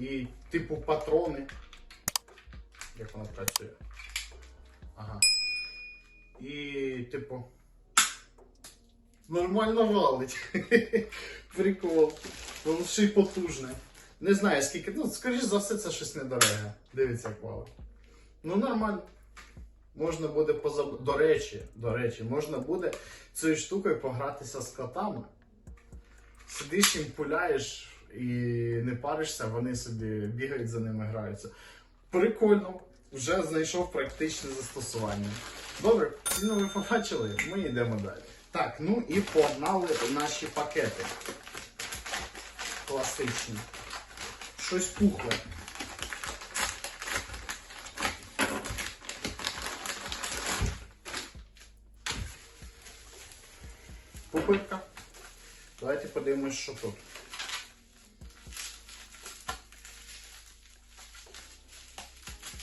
І типу патрони. Як воно працює? Ага. І, типу. Нормально валить. Прикол. Воно ще й потужне. Не знаю скільки. Ну, скоріш за все, це щось недороге. Дивіться, як валить. Ну, нормально. Можна буде позаб... До речі, до речі, можна буде цією штукою погратися з котами. Сидиш їм пуляєш і не паришся, вони собі бігають за ними, граються. Прикольно, вже знайшов практичне застосування. Добре, ціну ви побачили, ми йдемо далі. Так, ну і погнали наші пакети. Класичні. Щось пухле. Пупирка. Давайте подивимось, що тут.